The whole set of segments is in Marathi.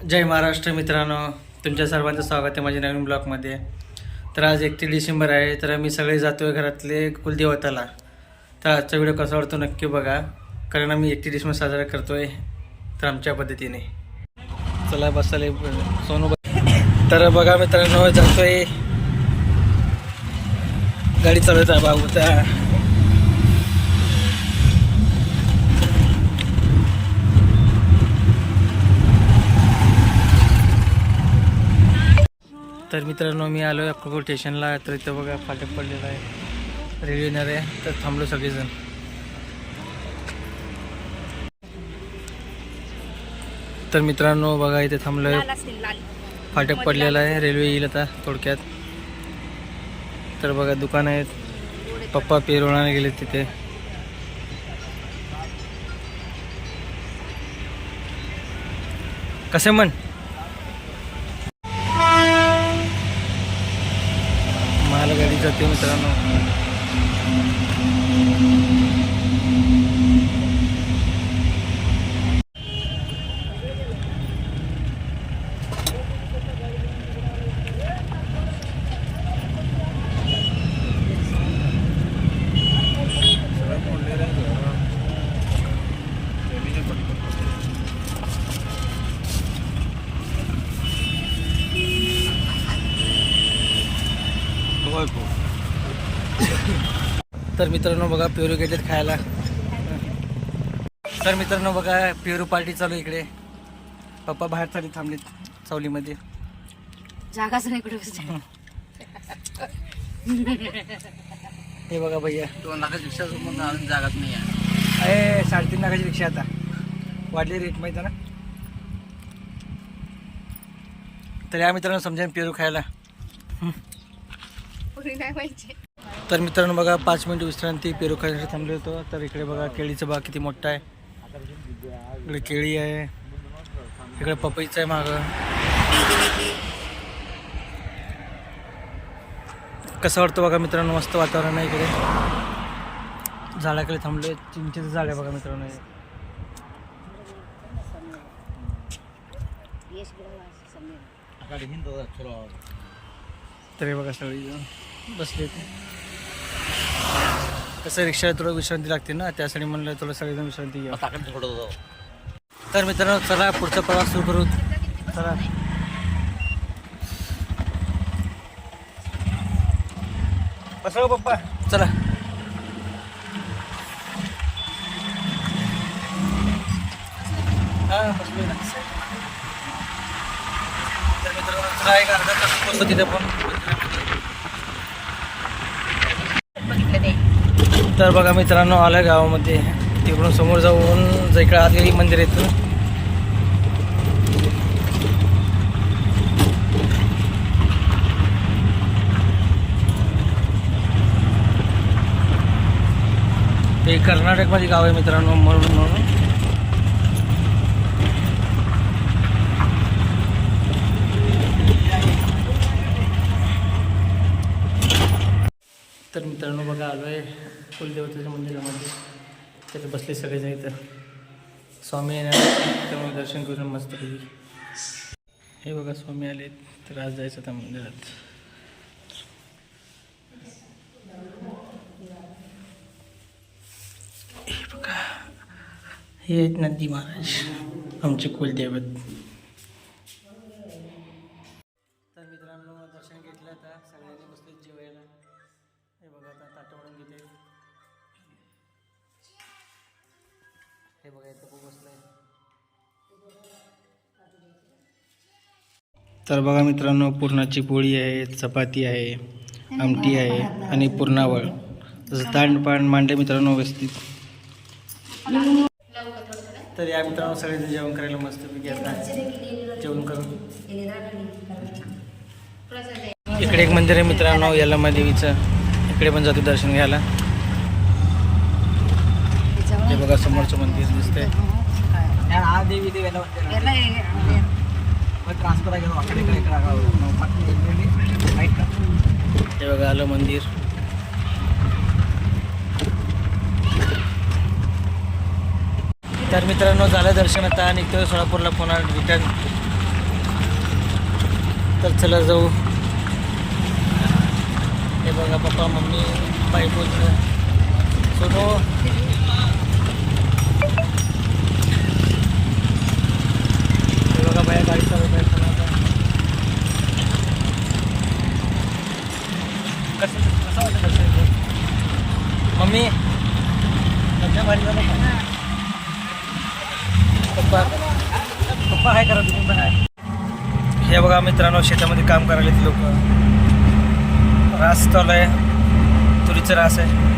जय महाराष्ट्र मित्रांनो तुमच्या सर्वांचं स्वागत आहे माझ्या नवीन ब्लॉगमध्ये. तर आज एकतीस डिसेंबर आहे तर मी सगळे जातो आहे घरातले कुलदेवताला. तर आजचा व्हिडिओ कसा वाटतो नक्की बघा कारण आम्ही एकतीस डिसेंबर साजरा करतो आहे तर आमच्या पद्धतीने. चला बसाले सोनू तर बघा मित्रांनो जातो आहे गाडी चालवत आहे बाबूचा तर मित्रांनो मी आलो आहे अक्कलकोट स्टेशनला. तर इथं बघा फाटक पडलेला आहे. रेल्वे येणार आहे. तर थांबलो सगळेजण. तर मित्रांनो बघा इथे थांबलो आहे फाटक पडलेला आहे. रेल्वे येईल आता थोडक्यात. तर बघा दुकान आहेत. पप्पा पेरवणाने गेले तिथे. कसे म्हण मालगाडी जाते मित्रांनो तर मित्रांनो बघा पेरू घेतलेत खायला. तर मित्रांनो बघा पेरू पार्टी चालू आहे इकडे. पप्पा बाहेर चालले थांबलेत सावलीमध्ये. जागाच नाही कुठे. हे बघा भैया. दोन लाखाची रिक्षा म्हणून अजून जागाच नाही आहे. अरे साडेतीन लाखाची रिक्षा आता. वाढली रेट माहिती ना? तर या मित्रांनो समजा पेरू खायला. पुरी नाही पाहिजे तर मित्रांनो बघा पाच मिनिट विश्रांती पेरू खाण्यासाठी थांबलो होतो. तर इकडे बघा केळीचं बाग किती मोठं आहे. इकडे केळी आहे. इकडे पपईचं आहे मागं. कसं वाटतं बघा मित्रांनो? मस्त वातावरण आहे इकडे. झाडाकडे थांबले चिंचेचं झाड आहे बघा मित्रांनो. तरी बघा सगळी बसले ते कसं रिक्षा थोडं विश्रांती लागते ना त्यासाठी म्हणलं थोडं सगळेजण विश्रांती घ्या ताकद थोडं होतं तर मित्रांनो चला पुढचा प्रवास सुरू करू. चला. बसा हो पप्पा. चला. हा बसलोय ना. तर मित्रांनो चला एक अर्धा तास पोहोचतो तिथे पण बघितलं ते तर बघा मित्रांनो आलं गावामध्ये. तिकडून समोर जाऊन जा इकडे आत गेली मंदिर येतं ते कर्नाटकमध्ये गाव आहे मित्रांनो म्हणून म्हणून तर मित्रांनो बघा आलो आहे कुलदेवतेच्या मंदिरामध्ये. तिथे बसले सगळेजण इथं. स्वामी येणार त्यामुळे दर्शन करून मस्त हे बघा स्वामी आले तर आज जायचं त्या मंदिरात. हे बघा हे आहेत नंदी महाराज आमचे कुलदैवत. हे बघा इथं खूप बसलंय तर बघा मित्रांनो पुरणाची पोळी आहे चपाती आहे आमटी आहे आणि पुरणावळ. जसं तांडपाण मांडे मित्रांनो व्यवस्थित. तर या मित्रांनो सगळ्यांनी जेवण करायला मस्त पैकी आता जेवण करून. इकडे एक मंदिर आहे मित्रांनो यल्लम्मा देवीचं. इकडे पण जातो दर्शन घ्यायला. हे बघा समोरचं मंदिर दिसतंय. हा हे- हे बघा आलं मंदिर. तर मित्रांनो झालं दर्शन आता निघतोय सोलापूरला पुन्हा रिटर्न तर चला जाऊ. हे बघा पप्पा मम्मी बाई बोलतो सोनो हे बघा बाया गाडी चालवत आहे चला कसं कसं वाटतं कसं मम्मी? लग्न भारी झालं पप्पा पप्पा काय करा तुम्ही पण आहे हे बघा मित्रांनो शेतामध्ये काम करायला ते लोक. रास चालू आहे. तुरीचं रास आहे.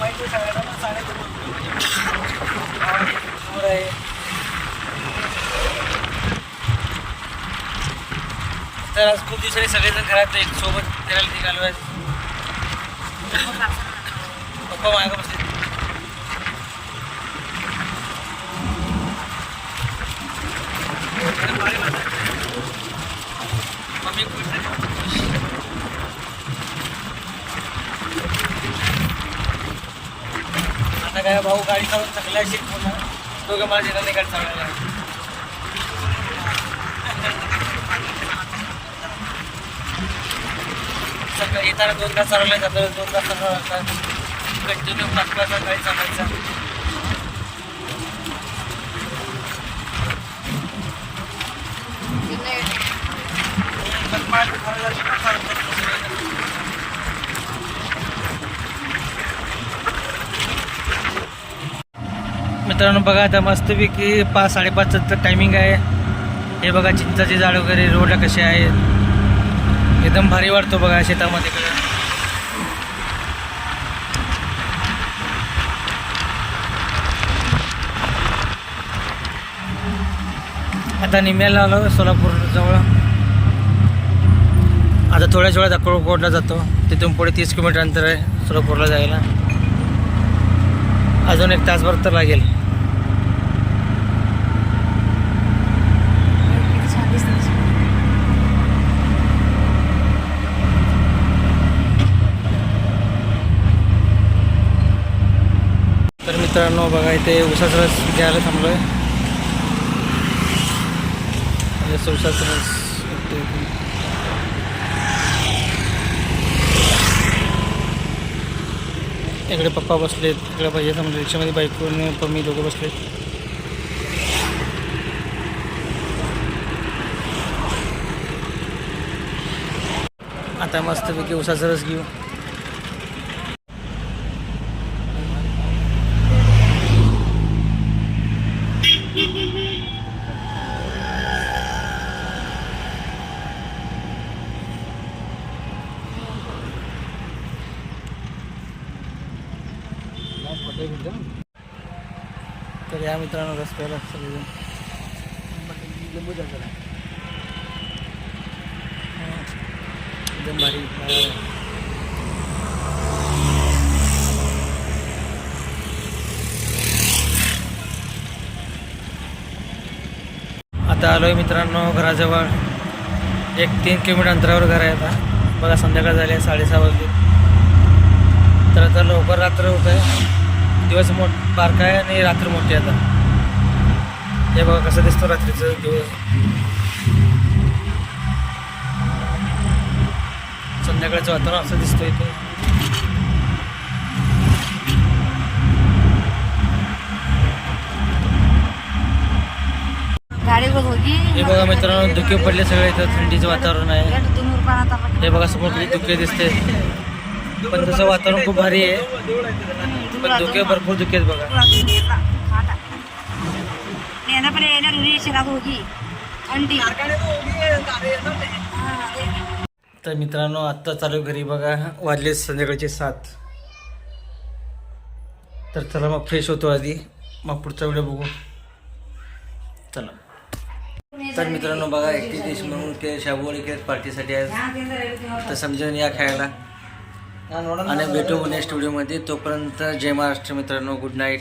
माहिती आहे सगळ्यांना सांगायचं आहे. तर आज खूप दिवसांनी सगळेजण घरात एक सोबत फिरायला निघालो आहे पप्पा मागं बसले मम्मी खुश आहे. खुश. आता काय भाऊ गाडी चालवून थकला शिकवून दोघं मला जेवण गाडी चालवायला सकाळी येताना दोन तास चालवल्या जातं दोन तास चालवला कंटिन्यू पाच पाच तास गाडी चालवायचा. मित्रांनो बघा आता मस्तपैकी पाच साडेपाचचं टायमिंग आहे. हे बघा चिंचाचे झाड वगैरे रोडला कसे आहेत. एकदम भारी वाटतो बघा शेतामध्ये इकडं आता निम्याला आलो सोलापूर जवळ. आता थोड्याच वेळात अक्कलकोटला जातो. तिथून पुढे तीस किलोमीटर अंतर आहे सोलापूरला जायला. अजून एक तासभर तर लागेल तर मित्रांनो बघा इथे उसाचा रस घ्यायला थांबलो आहे उसाचा रस इकडे पप्पा बसलेत इकडे पाहिजे समजा रिक्षामध्ये बाईकवरून पम्मी दोघं बसलेत. आता मस्तपैकी उसाचा रस घेऊ. तर या मित्रांनो रस्त्याला सगळेजण. लिंबू जास्त एकदम भारी आता आलोय मित्रांनो घराजवळ. एक तीन किलोमीटर अंतरावर घर आहे आता. बघा संध्याकाळ झाली आहे साडेसहा वाजली. तर आता लवकर रात्र होत आहे. दिवस मोठ पार्क आहे आणि रात्र मोठी आता. हे बघा कसं दिसतो रात्रीचं दिवस. संध्याकाळचं वातावरण असं दिसतं इथे. हे बघा मित्रांनो धुके पडले सगळे इथं थंडीचं वातावरण आहे. हे बघा समोर दुखे दिसते पण तसं वातावरण खूप भारी आहे. पण धुके भरपूर धुके आहेत बघा. तर मित्रांनो आत्ता चालू घरी बघा. वाजले संध्याकाळचे सात. तर चला मग फ्रेश होतो आधी. मग पुढचा वेळ बघू. चला. तर मित्रांनो बघा एकतीस डिश म्हणून के शाबू आणि खेळ पार्टीसाठी आज तर समजून या खेळायला. आणि भेटू नेक्स्ट व्हिडिओमध्ये तोपर्यंत जय महाराष्ट्र मित्रांनो गुड नाईट.